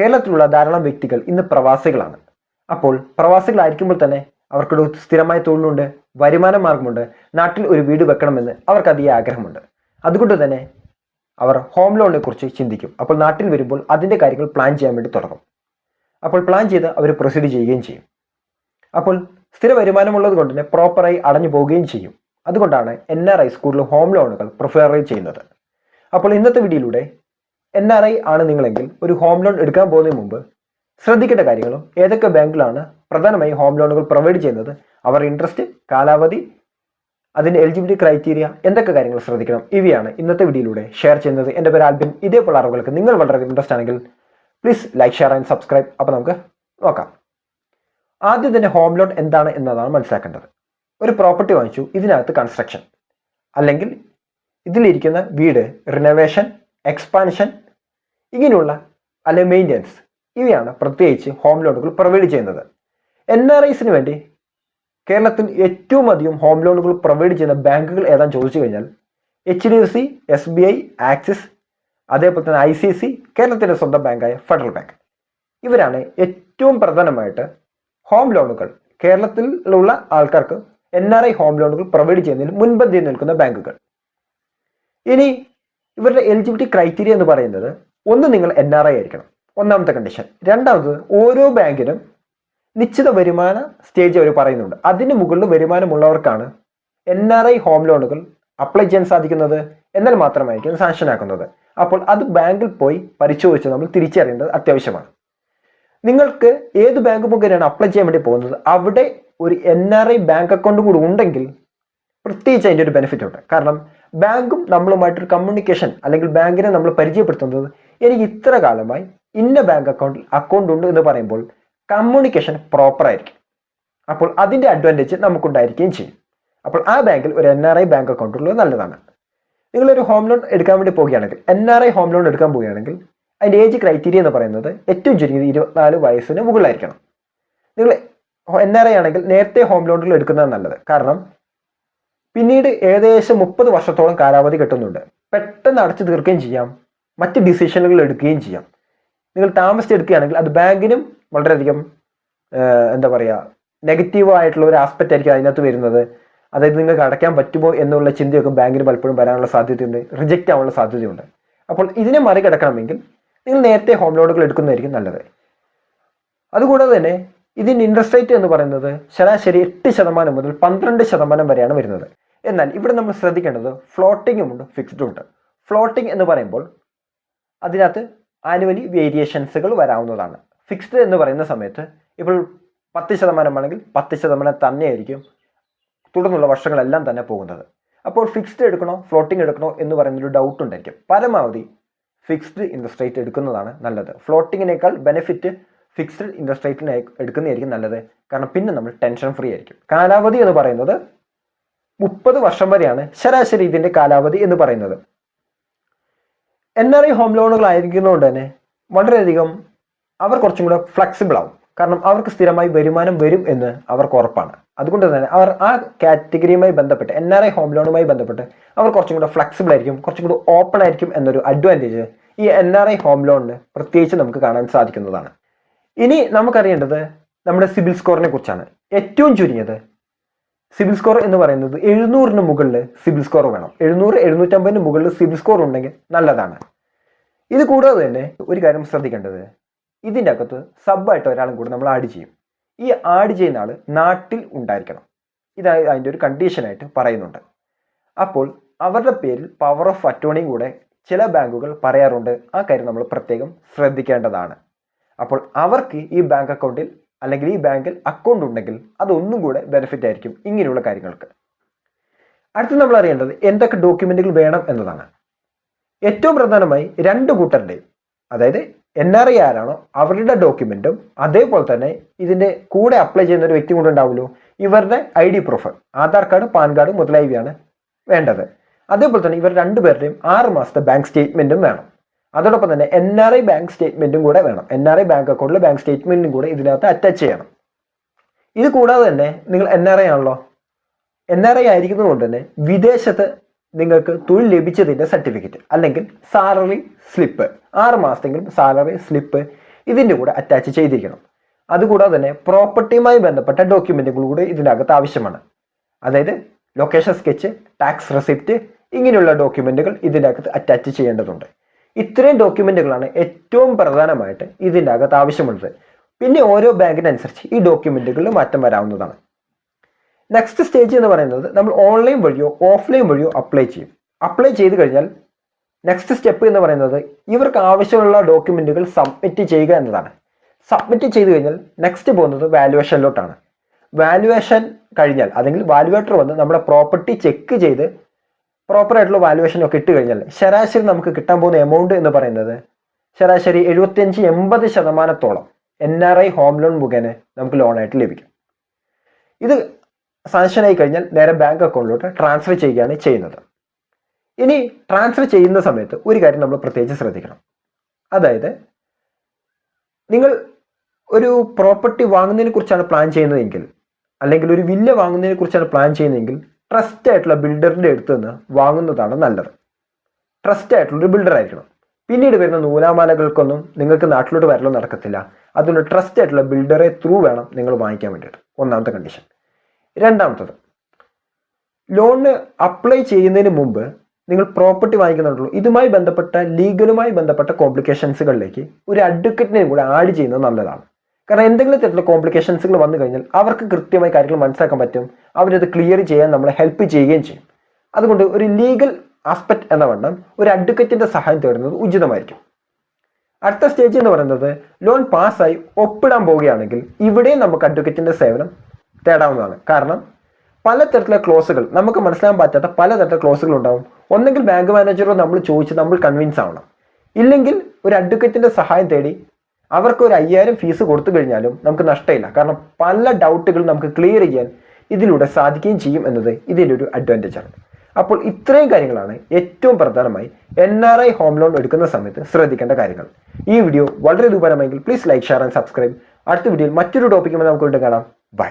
കേരളത്തിലുള്ള ധാരാളം വ്യക്തികൾ ഇന്ന് പ്രവാസികളാണ്. അപ്പോൾ പ്രവാസികളായിരിക്കുമ്പോൾ തന്നെ അവർക്കൊരു സ്ഥിരമായ തൊഴിലുണ്ട് വരുമാന മാർഗമുണ്ട് നാട്ടിൽ ഒരു വീട് വെക്കണമെന്ന് അവർക്ക് അധികം ആഗ്രഹമുണ്ട്. അതുകൊണ്ട് തന്നെ അവർ ഹോം ലോണിനെ കുറിച്ച് ചിന്തിക്കും. അപ്പോൾ നാട്ടിൽ വരുമ്പോൾ അതിന്റെ കാര്യങ്ങൾ പ്ലാൻ ചെയ്യാൻ വേണ്ടി തുടങ്ങും. അപ്പോൾ പ്ലാൻ ചെയ്ത് അവർ പ്രൊസീഡ് ചെയ്യുകയും ചെയ്യും. അപ്പോൾ സ്ഥിര വരുമാനമുള്ളത് കൊണ്ട് തന്നെ പ്രോപ്പറായി അടഞ്ഞു പോവുകയും ചെയ്യും. അതുകൊണ്ടാണ് എൻ ആർ ഐ സ്കൂളിൽ ഹോം ലോണുകൾ പ്രിഫർ ചെയ്യുന്നത്. അപ്പോൾ ഇന്നത്തെ വീഡിയോയിലൂടെ എൻ ആർ ഐ ആണ് നിങ്ങളെങ്കിൽ ഒരു ഹോം ലോൺ എടുക്കാൻ പോകുന്നതിന് മുമ്പ് ശ്രദ്ധിക്കേണ്ട കാര്യങ്ങളും ഏതൊക്കെ ബാങ്കിലാണ് പ്രധാനമായും ഹോം ലോണുകൾ പ്രൊവൈഡ് ചെയ്യുന്നത് അവർ ഇൻട്രസ്റ്റ് കാലാവധി അതിന്റെ എലിജിബിലിറ്റി ക്രൈറ്റീരിയ എന്തൊക്കെ കാര്യങ്ങൾ ശ്രദ്ധിക്കണം. ഇവയാണ് ഇന്നത്തെ വീഡിയോയിലൂടെ ഷെയർ ചെയ്യുന്നത്. എന്റെ പേര് ആൽബിൻ. ഇതേപോലെ അറിവുകൾക്ക് നിങ്ങൾ വളരെ ഇൻട്രസ്റ്റ് ആണെങ്കിൽ please like share and subscribe അപ്പോൾ നമുക്ക് നോക്കാം. ആദ്യം തന്നെ ഹോം ലോൺ എന്താണ് എന്നതാണ് മനസ്സിലാക്കേണ്ടത്. ഒരു പ്രോപ്പർട്ടി വാങ്ങിച്ചു ഇതിനകത്ത് കൺസ്ട്രക്ഷൻ അല്ലെങ്കിൽ ഇതിലിരിക്കുന്ന വീട് റിനോവേഷൻ എക്സ്പാൻഷൻ ഇങ്ങനെയുള്ള അല്ലെ മെയിന്റെനൻസ് ഇവയാണ് പ്രത്യേകിച്ച് ഹോം ലോണുകൾ പ്രൊവൈഡ് ചെയ്യുന്നത്. എൻ ആർ ഐസിന് വേണ്ടി കേരളത്തിൽ ഏറ്റവും അധികം ഹോം ലോണുകൾ പ്രൊവൈഡ് ചെയ്യുന്ന ബാങ്കുകൾ ഏതാണെന്ന് ചോദിച്ചു കഴിഞ്ഞാൽ H D F C S B I Axis അതേപോലെ തന്നെ ഐ സി സി കേരളത്തിന്റെ സ്വന്തം ബാങ്കായ ഫെഡറൽ ബാങ്ക് ഇവരാണ് ഏറ്റവും പ്രധാനമായിട്ട് ഹോം ലോണുകൾ കേരളത്തിലുള്ള ആൾക്കാർക്ക് എൻ ആർ ഐ ഹോം ലോണുകൾ പ്രൊവൈഡ് ചെയ്യുന്നതിൽ മുൻപന്തിയിൽ നിൽക്കുന്ന ബാങ്കുകൾ. ഇനി ഇവരുടെ എലിജിബിലിറ്റി ക്രൈറ്റീരിയ എന്ന് പറയുന്നത് ഒന്ന് നിങ്ങൾ എൻ ആർ ഐ ആയിരിക്കണം. ഒന്നാമത്തെ കണ്ടീഷൻ രണ്ടാമത് ഓരോ ബാങ്കിനും നിശ്ചിത വരുമാന സ്റ്റേജ് അവർ പറയുന്നുണ്ട്. അതിന് മുകളിൽ വരുമാനമുള്ളവർക്കാണ് എൻ ആർ ഐ ഹോം ലോണുകൾ അപ്ലൈ ചെയ്യാൻ സാധിക്കുന്നത് എന്നാൽ മാത്രമായിരിക്കും സാങ്ഷൻ ആക്കുന്നത്. അപ്പോൾ അത് ബാങ്കിൽ പോയി പരിശോധിച്ച് നമ്മൾ തിരിച്ചറിയേണ്ടത് അത്യാവശ്യമാണ്. നിങ്ങൾക്ക് ഏത് ബാങ്ക് മുഖേനയാണ് അപ്ലൈ ചെയ്യാൻ വേണ്ടി പോകുന്നത്? അവിടെ ഒരു N R I bank account കൂടി ഉണ്ടെങ്കിൽ പ്രത്യേകിച്ച് അതിന്റെ ഒരു ബെനിഫിറ്റ് ഉണ്ട്. കാരണം ബാങ്കും നമ്മളുമായിട്ടൊരു കമ്മ്യൂണിക്കേഷൻ അല്ലെങ്കിൽ ബാങ്കിനെ നമ്മൾ പരിചയപ്പെടുത്തുന്നത് എനിക്ക് ഇത്ര കാലമായി ഇന്ന ബാങ്ക് അക്കൗണ്ടിൽ അക്കൗണ്ട് ഉണ്ട് എന്ന് പറയുമ്പോൾ കമ്മ്യൂണിക്കേഷൻ പ്രോപ്പർ ആയിരിക്കും. അപ്പോൾ അതിന്റെ അഡ്വാന്റേജ് നമുക്കുണ്ടായിരിക്കുകയും ചെയ്യും. അപ്പോൾ ആ ബാങ്കിൽ ഒരു N R I bank account ഉള്ളത് നല്ലതാണ്. നിങ്ങളൊരു ഹോം ലോൺ എടുക്കാൻ വേണ്ടി പോവുകയാണെങ്കിൽ N R I home loan എടുക്കാൻ പോവുകയാണെങ്കിൽ അതിന്റെ ഏജ് ക്രൈറ്റീരിയ എന്ന് പറയുന്നത് ഏറ്റവും ചുരുങ്ങിയത് ഇരുപത്തിനാല് വയസ്സിന് മുകളിലായിരിക്കണം. നിങ്ങൾ എൻ ആർ ഐ ആണെങ്കിൽ നേരത്തെ ഹോം ലോണുകൾ എടുക്കുന്നതാണ് നല്ലത്. കാരണം പിന്നീട് ഏകദേശം മുപ്പത് വർഷത്തോളം കാലാവധി കിട്ടുന്നുണ്ട്. പെട്ടെന്ന് അടച്ചു തീർക്കുകയും ചെയ്യാം. മറ്റ് ഡിസിഷനുകൾ എടുക്കുകയും ചെയ്യാം. നിങ്ങൾ താമസിച്ചെടുക്കുകയാണെങ്കിൽ അത് ബാങ്കിനും വളരെയധികം എന്താ പറയുക നെഗറ്റീവായിട്ടുള്ള ഒരു ആസ്പെക്റ്റ് ആയിരിക്കും അതിനകത്ത് വരുന്നത്. അതായത് നിങ്ങൾക്ക് അടയ്ക്കാൻ പറ്റുമോ എന്നുള്ള ചിന്തയൊക്കെ ബാങ്കിന് പലപ്പോഴും വരാനുള്ള സാധ്യതയുണ്ട് റിജക്റ്റ് ആവാനുള്ള സാധ്യതയുണ്ട്. അപ്പോൾ ഇതിനെ മറികടക്കണമെങ്കിൽ നിങ്ങൾ നേരത്തെ ഹോം ലോണുകൾ എടുക്കുന്നതായിരിക്കും നല്ലത്. അതുകൂടാതെ തന്നെ ഇതിന്റെ ഇൻട്രസ്റ്റ് റേറ്റ് എന്ന് പറയുന്നത് ശരാശരി എട്ട് ശതമാനം മുതൽ പന്ത്രണ്ട് ശതമാനം വരെയാണ് വരുന്നത്. എന്നാൽ ഇവിടെ നമ്മൾ ശ്രദ്ധിക്കേണ്ടത് ഫ്ലോട്ടിങ്ങും ഉണ്ട് ഫിക്സ്ഡും ഉണ്ട്. ഫ്ലോട്ടിംഗ് എന്ന് പറയുമ്പോൾ അതിനകത്ത് ആനുവലി വേരിയേഷൻസുകൾ വരാവുന്നതാണ്. ഫിക്സ്ഡ് എന്ന് പറയുന്ന സമയത്ത് ഇപ്പോൾ പത്ത് ശതമാനമാണെങ്കിൽ പത്ത് ശതമാനം തന്നെയായിരിക്കും തുടർന്നുള്ള വർഷങ്ങളെല്ലാം തന്നെ പോകുന്നത്. അപ്പോൾ ഫിക്സ്ഡ് എടുക്കണോ ഫ്ലോട്ടിംഗ് എടുക്കണോ എന്ന് പറയുന്നൊരു ഡൗട്ട് ഉണ്ടായിരിക്കും. പരമാവധി ഫിക്സ്ഡ് ഇൻട്രസ്റ്റ് റേറ്റ് എടുക്കുന്നതാണ് നല്ലത്. ഫ്ലോട്ടിങ്ങിനേക്കാൾ ബെനിഫിറ്റ് ഫിക്സ്ഡ് ഇൻട്രസ്റ്റ് റേറ്റിന് എടുക്കുന്നതായിരിക്കും നല്ലത്. കാരണം പിന്നെ നമ്മൾ ടെൻഷൻ ഫ്രീ ആയിരിക്കും. കാലാവധി എന്ന് പറയുന്നത് മുപ്പത് വർഷം വരെയാണ് ശരാശരി ഇതിന്റെ കാലാവധി എന്ന് പറയുന്നത്. എൻ ആർ ഐ ഹോം ലോണുകളായിരിക്കുന്നതുകൊണ്ട് തന്നെ വളരെയധികം അവർ കുറച്ചും കൂടെ ഫ്ലെക്സിബിൾ ആവും. കാരണം അവർക്ക് സ്ഥിരമായി വരുമാനം വരും എന്ന് അവർക്ക് ഉറപ്പാണ്. അതുകൊണ്ട് തന്നെ അവർ ആ കാറ്റഗറിയുമായി ബന്ധപ്പെട്ട് എൻ ആർ ഐ ഹോം ലോണുമായി ബന്ധപ്പെട്ട് അവർ കുറച്ചും കൂടെ ഫ്ലെക്സിബിൾ ആയിരിക്കും കുറച്ചും കൂടെ ഓപ്പൺ ആയിരിക്കും എന്നൊരു അഡ്വാന്റേജ് ഈ എൻ ആർ ഐ ഹോം ലോണിന് പ്രത്യേകിച്ച് നമുക്ക് കാണാൻ സാധിക്കുന്നതാണ്. ഇനി നമുക്കറിയേണ്ടത് നമ്മുടെ സിബിൽ സ്കോറിനെ കുറിച്ചാണ്. ഏറ്റവും ചുരുങ്ങിയത് സിബിൽ സ്കോർ എന്ന് പറയുന്നത് എഴുന്നൂറിന് മുകളിൽ സിബിൽ സ്കോർ വേണം. എഴുന്നൂറ് എഴുന്നൂറ്റമ്പതിന് മുകളിൽ സിബിൽ സ്കോർ ഉണ്ടെങ്കിൽ നല്ലതാണ്. ഇത് കൂടാതെ തന്നെ ഒരു കാര്യം ശ്രദ്ധിക്കേണ്ടത്. ഇതിന്റെ അകത്ത് സബായിട്ട് ഒരാളും കൂടെ നമ്മൾ ആഡ് ചെയ്യും. ഈ ആഡ് ചെയ്യുന്ന ആൾ നാട്ടിൽ ഉണ്ടായിരിക്കണം. ഇത് അതിന്റെ ഒരു കണ്ടീഷനായിട്ട് പറയുന്നുണ്ട്. അപ്പോൾ അവരുടെ പേരിൽ പവർ ഓഫ് അറ്റോണിയും കൂടെ ചില ബാങ്കുകൾ പറയാറുണ്ട്. ആ കാര്യം നമ്മൾ പ്രത്യേകം ശ്രദ്ധിക്കേണ്ടതാണ്. അപ്പോൾ അവർക്ക് ഈ ബാങ്ക് അക്കൗണ്ടിൽ അല്ലെങ്കിൽ ഈ ബാങ്കിൽ അക്കൗണ്ട് ഉണ്ടെങ്കിൽ അതൊന്നും കൂടെ ബെനിഫിറ്റ് ആയിരിക്കും ഇങ്ങനെയുള്ള കാര്യങ്ങൾക്ക്. അടുത്ത് നമ്മൾ അറിയേണ്ടത് എന്തൊക്കെ ഡോക്യുമെന്റുകൾ വേണം എന്നതാണ്. ഏറ്റവും പ്രധാനമായി രണ്ട് കൂട്ടരുടെയും അതായത് എൻ ആർ ഐ ആരാണോ അവരുടെ ഡോക്യുമെന്റും അതേപോലെ തന്നെ ഇതിന്റെ കൂടെ അപ്ലൈ ചെയ്യുന്ന ഒരു വ്യക്തി കൂടെ ഉണ്ടാവുമല്ലോ. ഇവരുടെ I D proof Aadhaar card PAN card മുതലായവയാണ് വേണ്ടത്. അതേപോലെ തന്നെ ഇവർ രണ്ടുപേരുടെയും ആറ് മാസത്തെ ബാങ്ക് സ്റ്റേറ്റ്മെന്റും വേണം. അതോടൊപ്പം തന്നെ എൻ ആർ ഐ ബാങ്ക് സ്റ്റേറ്റ്മെന്റും കൂടെ വേണം. എൻ ആർ ഐ ബാങ്ക് അക്കൗണ്ടിലെ ബാങ്ക് സ്റ്റേറ്റ്മെന്റും കൂടെ ഇതിനകത്ത് അറ്റാച്ച് ചെയ്യണം. ഇത് കൂടാതെ തന്നെ നിങ്ങൾ എൻ ആർ ഐ ആണല്ലോ. എൻ ആർ ഐ ആയിരിക്കുന്നതുകൊണ്ട് തന്നെ വിദേശത്ത് നിങ്ങൾക്ക് തൊഴിൽ ലഭിച്ചതിന്റെ സർട്ടിഫിക്കറ്റ് അല്ലെങ്കിൽ സാലറി സ്ലിപ്പ് ആറ് മാസത്തെങ്കിലും സാലറി സ്ലിപ്പ് ഇതിന്റെ കൂടെ അറ്റാച്ച് ചെയ്തിരിക്കണം. അതുകൂടാതെ തന്നെ പ്രോപ്പർട്ടിയുമായി ബന്ധപ്പെട്ട ഡോക്യുമെന്റുകൾ കൂടെ ഇതിനകത്ത് ആവശ്യമാണ്. അതായത് ലൊക്കേഷൻ സ്കെച്ച് ടാക്സ് റെസിപ്റ്റ് ഇങ്ങനെയുള്ള ഡോക്യുമെന്റുകൾ ഇതിനകത്ത് അറ്റാച്ച് ചെയ്യേണ്ടതുണ്ട്. ഇത്രയും ഡോക്യുമെന്റുകളാണ് ഏറ്റവും പ്രധാനമായിട്ട് ഇതിന്റെ അകത്ത് ആവശ്യമുള്ളത്. പിന്നെ ഓരോ ബാങ്കിനനുസരിച്ച് ഈ ഡോക്യുമെന്റുകളിൽ മാറ്റം വരാവുന്നതാണ്. നെക്സ്റ്റ് സ്റ്റേജ് എന്ന് പറയുന്നത് നമ്മൾ ഓൺലൈൻ വഴിയോ ഓഫ്ലൈൻ വഴിയോ അപ്ലൈ ചെയ്യും. അപ്ലൈ ചെയ്ത് കഴിഞ്ഞാൽ നെക്സ്റ്റ് സ്റ്റെപ്പ് എന്ന് പറയുന്നത് ഇവർക്ക് ആവശ്യമുള്ള ഡോക്യുമെന്റുകൾ സബ്മിറ്റ് ചെയ്യുക എന്നതാണ്. സബ്മിറ്റ് ചെയ്ത് കഴിഞ്ഞാൽ നെക്സ്റ്റ് പോകുന്നത് വാലുവേഷനിലോട്ടാണ് വാലുവേഷൻ കഴിഞ്ഞാൽ അല്ലെങ്കിൽ വാലുവേറ്റർ വന്ന് നമ്മുടെ പ്രോപ്പർട്ടി ചെക്ക് ചെയ്ത് പ്രോപ്പർ ആയിട്ടുള്ള വാലുവേഷൻ ഒക്കെ ഇട്ട് കഴിഞ്ഞാൽ ശരാശരി നമുക്ക് കിട്ടാൻ പോകുന്ന എമൗണ്ട് എന്ന് പറയുന്നത് ശരാശരി എഴുപത്തിയഞ്ച് എൺപത് ശതമാനത്തോളം N R I home loan മുഖേന നമുക്ക് ലോണായിട്ട് ലഭിക്കും. ഇത് സാങ്ഷൻ ആയി കഴിഞ്ഞാൽ നേരെ ബാങ്ക് അക്കൗണ്ടിലോട്ട് ട്രാൻസ്ഫർ ചെയ്യുകയാണ് ചെയ്യുന്നത്. ഇനി ട്രാൻസ്ഫർ ചെയ്യുന്ന സമയത്ത് ഒരു കാര്യം നമ്മൾ പ്രത്യേകിച്ച് ശ്രദ്ധിക്കണം. അതായത് നിങ്ങൾ ഒരു പ്രോപ്പർട്ടി വാങ്ങുന്നതിനെ കുറിച്ചാണ് പ്ലാൻ ചെയ്യുന്നതെങ്കിൽ അല്ലെങ്കിൽ ഒരു വില്ല വാങ്ങുന്നതിനെ കുറിച്ചാണ് പ്ലാൻ ചെയ്യുന്നതെങ്കിൽ ട്രസ്റ്റ് ആയിട്ടുള്ള ബിൽഡറിന്റെ അടുത്ത് നിന്ന് വാങ്ങുന്നതാണ് നല്ലത്. ട്രസ്റ്റ് ആയിട്ടുള്ള ഒരു ബിൽഡർ ആയിരിക്കണം. പിന്നീട് വരുന്ന നൂലാമാലകൾക്കൊന്നും നിങ്ങൾക്ക് നാട്ടിലോട്ട് വരലോ നടക്കത്തില്ല. അതുകൊണ്ട് ട്രസ്റ്റ് ആയിട്ടുള്ള ബിൽഡറെ ത്രൂ വേണം നിങ്ങൾ വാങ്ങിക്കാൻ വേണ്ടിയിട്ട്. ഒന്നാമത്തെ കണ്ടീഷൻ രണ്ടാമത്തത് ലോണിന് അപ്ലൈ ചെയ്യുന്നതിന് മുമ്പ് നിങ്ങൾ പ്രോപ്പർട്ടി വാങ്ങിക്കുന്നുണ്ടല്ലോ. ഇതുമായി ബന്ധപ്പെട്ട ലീഗലുമായി ബന്ധപ്പെട്ട കോംപ്ലിക്കേഷൻസുകളിലേക്ക് ഒരു അഡ്വക്കറ്റിനെയും കൂടെ ആഡ് ചെയ്യുന്നത് നല്ലതാണ്. കാരണം എന്തെങ്കിലും തരത്തിലുള്ള കോംപ്ലിക്കേഷൻസുകൾ വന്നു കഴിഞ്ഞാൽ അവർക്ക് കൃത്യമായി കാര്യങ്ങൾ മനസ്സിലാക്കാൻ പറ്റും. അവരത് ക്ലിയർ ചെയ്യാൻ നമ്മളെ ഹെൽപ്പ് ചെയ്യുകയും ചെയ്യും. അതുകൊണ്ട് ഒരു ലീഗൽ ആസ്പെക്ട് എന്ന വണ്ണം ഒരു അഡ്വക്കറ്റിന്റെ സഹായം തേടുന്നത് ഉചിതമായിരിക്കും. അടുത്ത സ്റ്റേജ് എന്ന് പറയുന്നത് ലോൺ പാസ്സായി ഒപ്പിടാൻ പോവുകയാണെങ്കിൽ ഇവിടെയും നമുക്ക് അഡ്വക്കറ്റിന്റെ സേവനം തേടാവുന്നതാണ്. കാരണം പലതരത്തിലുള്ള ക്ലോസുകൾ നമുക്ക് മനസ്സിലാക്കാൻ പറ്റാത്ത പലതരത്തിലുള്ള ക്ലോസുകൾ ഉണ്ടാവും. ഒന്നെങ്കിൽ ബാങ്ക് മാനേജറോ നമ്മൾ ചോദിച്ച് നമ്മൾ കൺവിൻസ് ആവണം. ഇല്ലെങ്കിൽ ഒരു അഡ്വക്കറ്റിന്റെ സഹായം തേടി അവർക്ക് ഒരു അയ്യായിരം ഫീസ് കൊടുത്തു കഴിഞ്ഞാലും നമുക്ക് നഷ്ടമില്ല. കാരണം പല ഡൗട്ടുകളും നമുക്ക് ക്ലിയർ ചെയ്യാൻ ഇതിലൂടെ സാധിക്കുകയും ചെയ്യും എന്നത് ഇതിന്റെ ഒരു അഡ്വാന്റേജ് ആണ്. അപ്പോൾ ഇത്രയും കാര്യങ്ങളാണ് ഏറ്റവും പ്രധാനമായി N R I home loan എടുക്കുന്ന സമയത്ത് ശ്രദ്ധിക്കേണ്ട കാര്യങ്ങൾ. ഈ വീഡിയോ വളരെ ഉപകാരമെങ്കിൽ please like share and subscribe അടുത്ത വീഡിയോയിൽ മറ്റൊരു ടോപ്പിക്കുമായി നമുക്ക് വീണ്ടും കാണാം. ബൈ